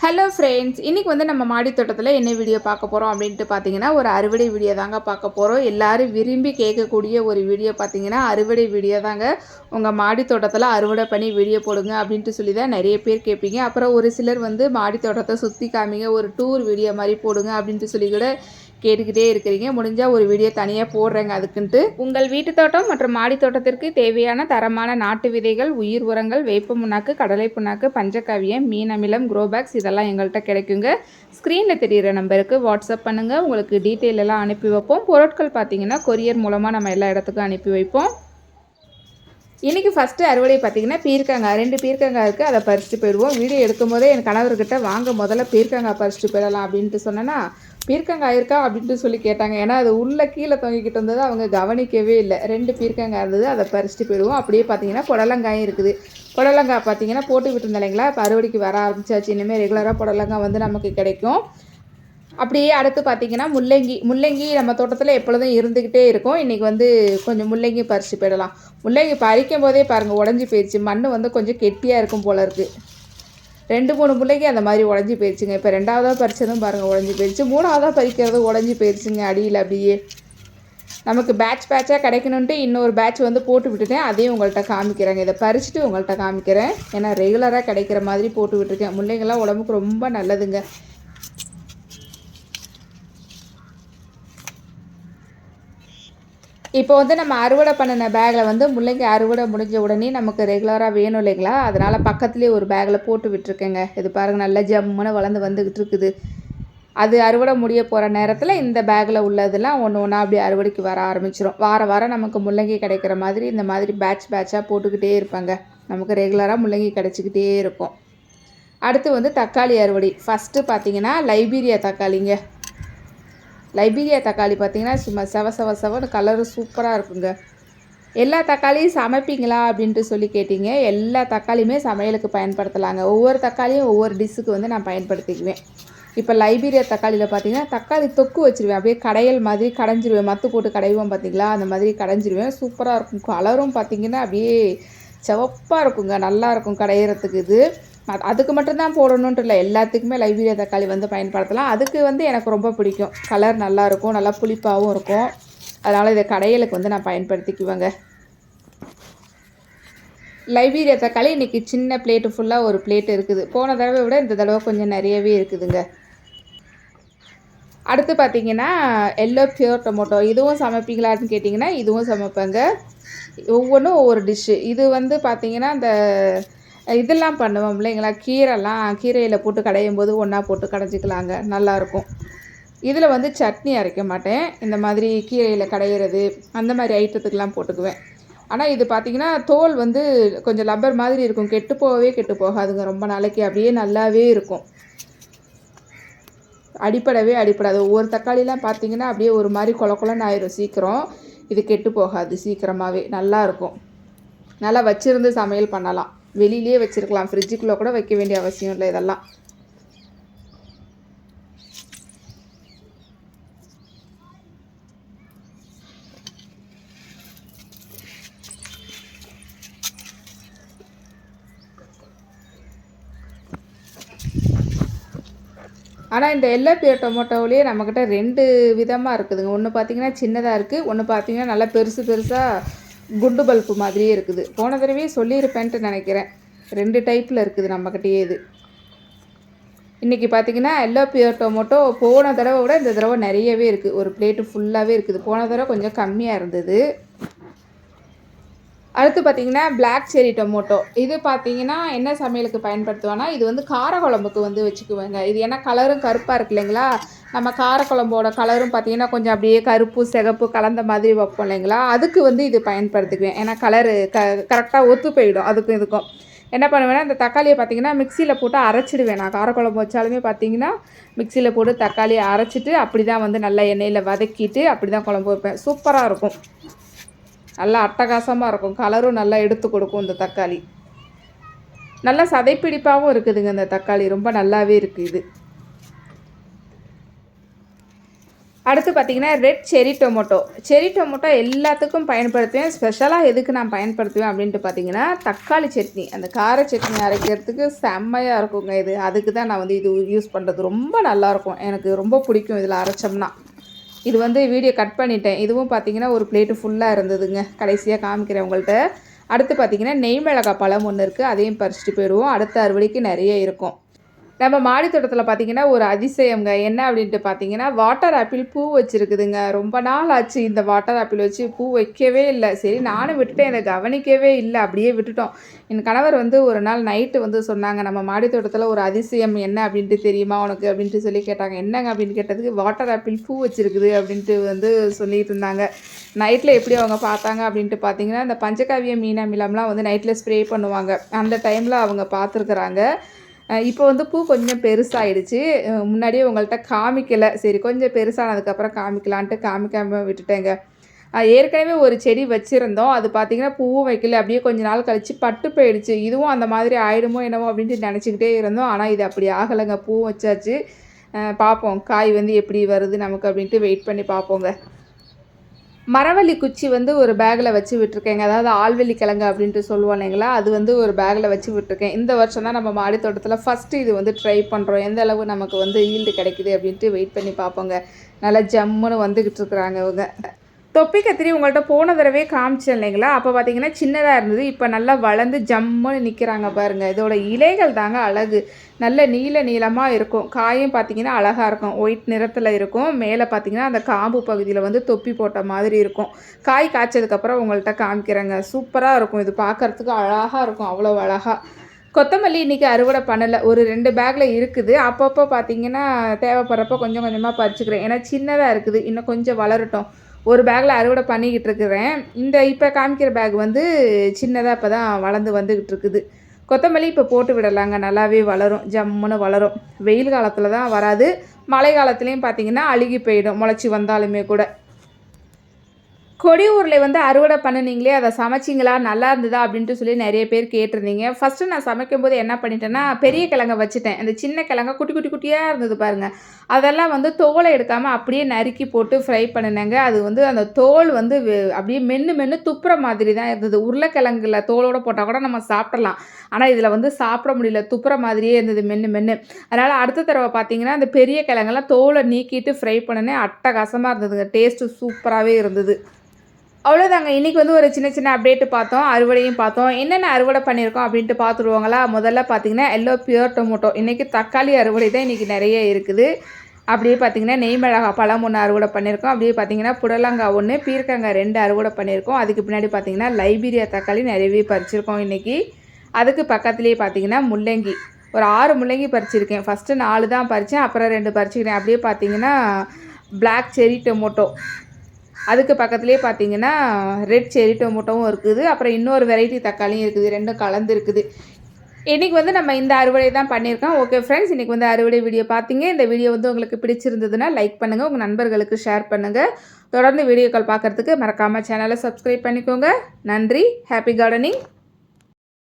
Hello friends இன்றைக்கி வந்து நம்ம மாடி தோட்டத்தில் என்ன வீடியோ பார்க்க போகிறோம் அப்படின்ட்டு பார்த்தீங்கன்னா ஒரு அறுவடை வீடியோ தாங்க பார்க்க போகிறோம் எல்லாரும் விரும்பி கேட்கக்கூடிய ஒரு வீடியோ பார்த்தீங்கன்னா அறுவடை வீடியோ தாங்க. உங்கள் மாடி தோட்டத்தில் அறுவடை பண்ணி வீடியோ போடுங்க அப்படின்ட்டு சொல்லி தான் நிறைய பேர் கேட்பீங்க. அப்புறம் ஒரு சிலர் வந்து மாடி தோட்டத்தை சுற்றி காமிங்க ஒரு டூர் வீடியோ மாதிரி போடுங்க அப்படின்ட்டு சொல்லி கூட கேட்டுக்கிட்டே இருக்கிறீங்க. முடிஞ்சால் ஒரு வீடியோ தனியாக போடுறேங்க அதுக்குன்ட்டு. உங்கள் வீட்டு தோட்டம் மற்றும் மாடி தோட்டத்திற்கு தேவையான தரமான நாட்டு விதைகள் உயிர் உரங்கள் வேப்ப புண்ணாக்கு கடலை புண்ணாக்கு பஞ்சகாவியம் மீன் அமிலம் குரோபேக்ஸ் இதெல்லாம் எங்கள்கிட்ட கிடைக்குங்க. ஸ்க்ரீனில் தெரிகிற நம்பருக்கு வாட்ஸ்அப் பண்ணுங்கள் உங்களுக்கு டீட்டெயில் எல்லாம் அனுப்பி வைப்போம். பொருட்கள் பார்த்தீங்கன்னா கொரியர் மூலமாக நம்ம எல்லா இடத்துக்கும் அனுப்பி வைப்போம். இன்றைக்கி ஃபஸ்ட்டு அறுவடை பார்த்திங்கன்னா பீர்க்கங்காய். ரெண்டு பீர்க்கங்காய் இருக்குது அதை பறிச்சுட்டு போயிடுவோம். வீடியோ எடுக்கும் போதே என் கணவர்கிட்ட வாங்க முதல்ல பீர்க்கங்காய் பறிச்சுட்டு போயிடலாம். அப்படின்ட்டு சொன்னேன்னா பீர்க்கங்காய் இருக்கா அப்படின்ட்டு சொல்லி கேட்டாங்க. ஏன்னா அது உள்ளே கீழே தொங்கிக்கிட்டு இருந்தது அவங்க கவனிக்கவே இல்லை. ரெண்டு பீர்க்கங்காய் இருந்தது அதை பறிச்சுட்டு போயிடுவோம். அப்படியே பார்த்தீங்கன்னா புடலங்காயும் இருக்குது. புடலங்காய் பார்த்தீங்கன்னா போட்டு விட்டுருந்தேன் இல்லைங்களா? இப்போ அறுவடைக்கு வர ஆரம்பிச்சாச்சு. இனிமேல் ரெகுலராக புடலங்காய் வந்து நமக்கு கிடைக்கும். அப்படியே அடுத்து பார்த்தீங்கன்னா முள்ளங்கி. முள்ளங்கி நம்ம தோட்டத்தில் எப்பொழுதும் இருந்துக்கிட்டே இருக்கும். இன்றைக்கி வந்து கொஞ்சம் முள்ளங்கி பறித்து போயிடலாம். முள்ளங்கி பறிக்கும் போதே பாருங்கள் உடஞ்சி போயிடுச்சு மண் வந்து கொஞ்சம் கெட்டியாக இருக்கும் போல இருக்குது ரெண்டு மூணு பிள்ளைக்கு அந்த மாதிரி உடஞ்சி போயிடுச்சுங்க இப்போ ரெண்டாவதாக பறிச்சதும் பாருங்கள் உடஞ்சி போயிடுச்சு மூணாவதாக பறிக்கிறது உடஞ்சி போயிடுச்சுங்க அடியில் அப்படியே. நமக்கு பேட்ச் பேட்சாக கிடைக்கணுன்ட்டு இன்னொரு பேட்ச் வந்து போட்டு விட்டுட்டேன். அதையும் உங்கள்கிட்ட காமிக்கிறேங்க. இதை பறிச்சுட்டு உங்கள்கிட்ட காமிக்கிறேன். ஏன்னா ரெகுலராக கிடைக்கிற மாதிரி போட்டு விட்டுருக்கேன். முள்ளைங்கள்லாம் உடம்புக்கு ரொம்ப நல்லதுங்க. இப்போ வந்து நம்ம அறுவடை பண்ணின பேக்கில் வந்து முள்ளங்கி அறுவடை முடிஞ்ச உடனே நமக்கு ரெகுலராக வேணும் இல்லைங்களா? அதனால் பக்கத்துலேயே ஒரு பேக்கில் போட்டு விட்டுருக்கேங்க. இது பாருங்கள் நல்லா ஜம்முன்னு வளர்ந்து வந்துக்கிட்டு இருக்குது அது அறுவடை முடிய போகிற நேரத்தில் இந்த பேக்கில் உள்ளதெல்லாம் ஒன்று ஒன்றா அப்படி அறுவடைக்கு வர ஆரம்பிச்சிடும் வார வாரம் நமக்கு முள்ளங்கி கிடைக்கிற மாதிரி இந்த மாதிரி பேட்ச் பேட்சாக போட்டுக்கிட்டே இருப்பாங்க. நமக்கு ரெகுலராக முள்ளங்கி கிடச்சிக்கிட்டே இருக்கும். அடுத்து வந்து தக்காளி அறுவடை. ஃபஸ்ட்டு பார்த்தீங்கன்னா லைபீரியா தக்காளிங்க. லைபீரியா தக்காளி பார்த்தீங்கன்னா சும்மா செவ செவ செவன்னு கலரும் சூப்பராக இருக்குங்க. எல்லா தக்காளியும் சமைப்பீங்களா அப்படின்ட்டு சொல்லி கேட்டீங்க. எல்லா தக்காளியுமே சமையலுக்கு பயன்படுத்தலாங்க. ஒவ்வொரு தக்காளியும் ஒவ்வொரு டிஷ்ஷுக்கு வந்து நான் பயன்படுத்திக்குவேன். இப்போ லைபீரியா தக்காளியில் பார்த்தீங்கன்னா தக்காளி தொக்கு வச்சுருவேன். அப்படியே கடையல் மாதிரி கடைஞ்சிருவேன். மத்து போட்டு கடைவோம் பார்த்தீங்களா? அந்த மாதிரி கடைஞ்சிருவேன். சூப்பராக இருக்கும். கலரும் பார்த்தீங்கன்னா அப்படியே சிவப்பாக இருக்குங்க. நல்லா இருக்கும் கடையிறதுக்கு இது. அதுக்கு மட்டும்தான் போடணுன்ட்டு இல்லை எல்லாத்துக்குமே லைப்ரரி தக்காளி வந்து பயன்படுத்தலாம். அதுக்கு வந்து எனக்கு ரொம்ப பிடிக்கும். கலர் நல்லாயிருக்கும். நல்லா புளிப்பாகவும் இருக்கும். அதனால் இதை கடையலுக்கு வந்து நான் பயன்படுத்திக்குவேங்க. லைபீரியா தக்காளி இன்றைக்கி சின்ன பிளேட்டு ஃபுல்லாக ஒரு பிளேட் இருக்குது. போன தடவை விட இந்த தடவை கொஞ்சம் நிறையவே இருக்குதுங்க. அடுத்து பார்த்தீங்கன்னா எல்லோ பியூர் டொமேட்டோ இதுவும் சமைப்பீங்களான்னு கேட்டிங்கன்னா இதுவும் சமைப்பேங்க. ஒவ்வொன்றும் ஒவ்வொரு டிஷ்ஷு இது வந்து பார்த்திங்கன்னா இந்த இதெல்லாம் பண்ணுவோம் இல்லைங்களா? கீரைலாம் கீரையில் போட்டு கடையும் போது ஒன்றா போட்டு கடைஞ்சிக்கலாங்க. நல்லாயிருக்கும். இதில் வந்து சட்னி அரைக்க மாட்டேன். இந்த மாதிரி கீரையில் கடையிறது அந்த மாதிரி ஐட்டத்துக்கெலாம் போட்டுக்குவேன். ஆனால் இது பார்த்திங்கன்னா தோல் வந்து கொஞ்சம் லப்பர் மாதிரி இருக்கும். கெட்டு போகவே கெட்டு போகாதுங்க. ரொம்ப நாளைக்கு அப்படியே நல்லாவே இருக்கும். அடிப்படவே அடிப்படாது. ஒவ்வொரு தக்காளிலாம் பார்த்தீங்கன்னா அப்படியே ஒரு மாதிரி கொல கொலன்னு ஆயிரும் சீக்கிரம். இது கெட்டு போகாது சீக்கிரமாகவே நல்லா இருக்கும் நல்லா வச்சுருந்து சமையல் பண்ணலாம். வெளியிலே வச்சிருக்கலாம். ஃப்ரிட்ஜுக்குள்ளே கூட வைக்க வேண்டிய அவசியம் இல்லை இதெல்லாம். ஆனால் இந்த எல்லோ பியர் டொமேட்டோவிலேயே நம்மக்கிட்ட ரெண்டு விதமாக இருக்குதுங்க. ஒன்று பார்த்தீங்கன்னா சின்னதாக இருக்குது ஒன்று பார்த்தீங்கன்னா நல்லா பெருசு பெருசாக குண்டு பல்பு மாதிரியே இருக்குது. போன தடவையே சொல்லியிருப்பேன்ட்டு நினைக்கிறேன். ரெண்டு டைப்பில் இருக்குது நம்மக்கிட்டேயே இது. இன்றைக்கி பார்த்தீங்கன்னா எல்லோ பியர் போன தடவை விட இந்த தடவை நிறையவே இருக்குது ஒரு பிளேட்டு ஃபுல்லாகவே இருக்குது. போன தடவை கொஞ்சம் கம்மியாக இருந்தது. அடுத்து பார்த்தீங்கன்னா பிளாக் செரி டொமோட்டோ இது பார்த்தீங்கன்னா என்ன சமையலுக்கு பயன்படுத்துவேன்னா இது வந்து காரக்குழம்புக்கு வந்து வச்சுக்குவேங்க. இது ஏன்னா கலரும் கருப்பாக இருக்கு இல்லைங்களா? நம்ம காரக்குழம்போட கலரும் பார்த்தீங்கன்னா கொஞ்சம் அப்படியே கருப்பு சிகப்பு கலந்த மாதிரி வைப்போம் இல்லைங்களா? அதுக்கு வந்து இது பயன்படுத்திக்குவேன். ஏன்னா கலரு க கரெக்டாக ஒத்து போயிடும் அதுக்கும் இதுக்கும். என்ன பண்ணுவேன்னா இந்த தக்காளியை பார்த்தீங்கன்னா மிக்சியில் போட்டு அரைச்சிடுவேன். நான் காரக்குழம்பு வச்சாலுமே பார்த்தீங்கன்னா மிக்சியில் போட்டு தக்காளியை அரைச்சிட்டு அப்படி தான் வந்து நல்லா எண்ணெயில் வதக்கிட்டு அப்படி தான் குழம்பு வைப்பேன். சூப்பராக இருக்கும். நல்லா அட்டகாசமாக இருக்கும். கலரும் நல்லா எடுத்து கொடுக்கும் இந்த தக்காளி. நல்லா சதைப்பிடிப்பாகவும் இருக்குதுங்க இந்த தக்காளி. ரொம்ப நல்லாவே இருக்குது இது. அடுத்து பார்த்தீங்கன்னா ரெட் செரி டொமேட்டோ செரி டொமேட்டோ எல்லாத்துக்கும் பயன்படுத்துவேன். ஸ்பெஷலாக எதுக்கு நான் பயன்படுத்துவேன் அப்படின்ட்டு பார்த்தீங்கன்னா தக்காளி சட்னி. அந்த கார சட்னி அரைக்கிறதுக்கு செம்மையாக இருக்குங்க இது. அதுக்கு தான் நான் வந்து இது யூஸ் பண்ணுறது ரொம்ப நல்லாயிருக்கும் எனக்கு ரொம்ப பிடிக்கும் இதில் அரைச்சோம்னா. இது வந்து வீடியோ கட் பண்ணிட்டேன். இதுவும் பார்த்தீங்கன்னா ஒரு பிளேட்டு ஃபுல்லாக இருந்ததுங்க. கடைசியாக காமிக்கிறேன் உங்கள்கிட்ட அடுத்து பார்த்தீங்கன்னா நெய் மிளகாய் பழம் ஒன்று இருக்குது அதையும் பறிச்சுட்டு போயிடுவோம். அடுத்த அறுவடைக்கு நிறைய இருக்கும். நம்ம மாடி தோட்டத்தில் பார்த்தீங்கன்னா ஒரு அதிசயங்க என்ன அப்படின்ட்டு பார்த்தீங்கன்னா வாட்டர் ஆப்பிள் பூ வச்சுருக்குதுங்க. ரொம்ப நாள் ஆச்சு இந்த வாட்டர் ஆப்பிள் வச்சு பூ வைக்கவே இல்லை. சரி நானும் விட்டுட்டேன். இதை கவனிக்கவே இல்லை. அப்படியே விட்டுட்டோம். என் கணவர் வந்து ஒரு நாள் நைட்டு வந்து சொன்னாங்க நம்ம மாடி தோட்டத்தில் ஒரு அதிசயம் என்ன அப்படின்ட்டு தெரியுமா உனக்கு? அப்படின்ட்டு சொல்லி கேட்டாங்க. என்னங்க அப்படின்னு கேட்டதுக்கு வாட்டர் ஆப்பிள் பூ வச்சுருக்குது அப்படின்ட்டு வந்து சொல்லிட்டு இருந்தாங்க. நைட்டில் எப்படி அவங்க பார்த்தாங்க அப்படின்ட்டு பார்த்தீங்கன்னா இந்த பஞ்சகாவிய மீனா மிலம்லாம் வந்து நைட்டில் ஸ்ப்ரே பண்ணுவாங்க. அந்த டைமில் அவங்க பார்த்துருக்குறாங்க. இப்போ வந்து பூ கொஞ்சம் பெருசாகிடுச்சு முன்னாடியே உங்கள்கிட்ட காமிக்கலை. சரி கொஞ்சம் பெருசானதுக்கப்புறம் காமிக்கலான்ட்டு காமிக்காமல் விட்டுட்டேங்க. ஏற்கனவே ஒரு செடி வச்சுருந்தோம். அது பார்த்திங்கன்னா பூவும் வைக்கல. அப்படியே கொஞ்ச நாள் கழித்து பட்டு போயிடுச்சு. இதுவும் அந்த மாதிரி ஆயிடுமோ என்னமோ அப்படின்ட்டு நினச்சிக்கிட்டே இருந்தோம். ஆனால் இது அப்படி ஆகலைங்க. பூ வச்சாச்சு. பார்ப்போம் காய் வந்து எப்படி வருது நமக்கு அப்படின்ட்டு வெயிட் பண்ணி பார்ப்போங்க மரவள்ளி குச்சி வந்து ஒரு பேக்கில் வச்சு விட்டுருக்கேங்க. அதாவது ஆள்வெள்ளி கிழங்கு அப்படின்ட்டு சொல்லுவோம் இல்லைங்களா? அது வந்து ஒரு பேக்கில் வச்சு விட்டுருக்கேன். இந்த வருஷம் தான் நம்ம மாடி தோட்டத்தில் ஃபஸ்ட்டு இது வந்து ட்ரை பண்ணுறோம் எந்த அளவு நமக்கு வந்து ஈல்டு கிடைக்குது அப்படின்ட்டு வெயிட் பண்ணி பார்ப்போங்க. நல்லா ஜம்முன்னு வந்துக்கிட்டு இருக்கிறாங்க இவங்க. தொப்பி கத்திரி உங்கள்கிட்ட போன தடவை காமிச்சேன் இல்லைங்களா? அப்போ பார்த்தீங்கன்னா சின்னதாக இருந்தது. இப்போ நல்லா வளர்ந்து ஜம்முன்னு நிற்கிறாங்க பாருங்கள் இதோட இலைகள் தாங்க அழகு. நல்ல நீல நீளமாக இருக்கும். காயும் பார்த்தீங்கன்னா அழகாக இருக்கும். ஒயிட் நிறத்தில் இருக்கும். மேலே பார்த்தீங்கன்னா அந்த காம்பு பகுதியில் வந்து தொப்பி போட்ட மாதிரி இருக்கும். காய் காய்ச்சதுக்கப்புறம் உங்கள்கிட்ட காமிக்கிறேங்க. சூப்பராக இருக்கும். இது பார்க்குறதுக்கு அழகாக இருக்கும். அவ்வளோ அழகாக கொத்தமல்லி இன்றைக்கி அறுவடை பண்ணலை. ஒரு ரெண்டு பேக்கில் இருக்குது. அப்பப்போ பார்த்தீங்கன்னா தேவைப்படுறப்போ கொஞ்சம் கொஞ்சமாக பறிச்சுக்கிறேன். ஏன்னா சின்னதாக இருக்குது. இன்னும் கொஞ்சம் வளரட்டும். ஒரு பேக்கில் அறுவடை பண்ணிக்கிட்டு இருக்கிறேன். இந்த இப்போ காமிக்கிற பேக் வந்து சின்னதாக இப்போ தான் வளர்ந்து வந்துக்கிட்டு இருக்குது. கொத்தமல்லி இப்போ போட்டு விடலாங்க. நல்லாவே வளரும். ஜம்முன்னு வளரும். வெயில் காலத்தில் தான் வராது. மழை காலத்துலேயும் பார்த்திங்கன்னா அழுகி போயிடும். முளைச்சி வந்தாலுமே கூட. கொடி உருளை வந்து அறுவடை பண்ணினீங்களே அதை சமைச்சிங்களா? நல்லா இருந்ததா? அப்படின்ட்டு சொல்லி நிறைய பேர் கேட்டிருந்தீங்க. ஃபஸ்ட்டு நான் சமைக்கும் போது என்ன பண்ணிட்டேன்னா பெரிய கிழங்க வச்சுட்டேன். அந்த சின்ன கிழங்க குட்டி குட்டி குட்டியாக இருந்தது பாருங்கள் அதெல்லாம் வந்து தோலை எடுக்காமல் அப்படியே நறுக்கி போட்டு ஃப்ரை பண்ணினேங்க. அது வந்து அந்த தோல் வந்து அப்படியே மென்று மென்று துப்புற மாதிரி தான் இருந்தது. உருளைக்கிழங்குல தோலோடு போட்டால் கூட நம்ம சாப்பிடலாம். ஆனால் இதில் வந்து சாப்பிட முடியல. துப்புற மாதிரியே இருந்தது மென்று மென்று அதனால் அடுத்த தடவை பார்த்தீங்கன்னா அந்த பெரிய கிழங்கெல்லாம் தோலை நீக்கிட்டு ஃப்ரை பண்ணினேன். அட்டகாசமாக இருந்ததுங்க. டேஸ்ட்டு சூப்பராகவே இருந்தது. அவ்வளோதாங்க இன்றைக்கி வந்து ஒரு சின்ன சின்ன அப்டேட்டு பார்த்தோம். அறுவடையும் பார்த்தோம். என்னென்ன அறுவடை பண்ணியிருக்கோம் அப்படின்ட்டு பார்த்துருவாங்களா? முதல்ல பார்த்தீங்கன்னா எல்லோ பியூர் டொமோட்டோ இன்றைக்கி தக்காளி அறுவடை தான் இன்றைக்கி நிறைய இருக்குது. அப்படியே பார்த்தீங்கன்னா நெய்மிளகா பழம் ஒன்று அறுவடை பண்ணியிருக்கோம். அப்படியே பார்த்தீங்கன்னா புடலங்காய் ஒன்று பீர்க்கங்காய் ரெண்டு அறுவடை பண்ணியிருக்கோம். அதுக்கு பின்னாடி பார்த்திங்கன்னா லைபீரியா தக்காளி நிறையவே பறிச்சிருக்கோம் இன்றைக்கி அதுக்கு பக்கத்துலேயே பார்த்தீங்கன்னா முள்ளங்கி. ஒரு ஆறு முள்ளங்கி பறிச்சிருக்கேன். ஃபஸ்ட்டு நாலு தான் பறித்தேன் அப்புறம் ரெண்டு பறிச்சிக்கிறேன் அப்படியே பார்த்தீங்கன்னா பிளாக் செரி டொமோட்டோ அதுக்கு பக்கத்துலேயே பார்த்தீங்கன்னா ரெட் செரி டொமோட்டோவும் இருக்குது. அப்புறம் இன்னொரு வெரைட்டி தக்காளியும் இருக்குது. ரெண்டும் கலந்து இருக்குது. இன்றைக்கி வந்து நம்ம இந்த அறுவடை தான் பண்ணியிருக்கோம். ஓகே ஃப்ரெண்ட்ஸ் இன்றைக்கி வந்து அறுவடை வீடியோ பார்த்தீங்க. இந்த வீடியோ வந்து உங்களுக்கு பிடிச்சிருந்ததுன்னா லைக் பண்ணுங்கள் உங்கள் நண்பர்களுக்கு ஷேர் பண்ணுங்கள் தொடர்ந்து வீடியோக்கள் பார்க்குறதுக்கு மறக்காமல் சேனலை சப்ஸ்கிரைப் பண்ணிக்கோங்க. நன்றி. Happy gardening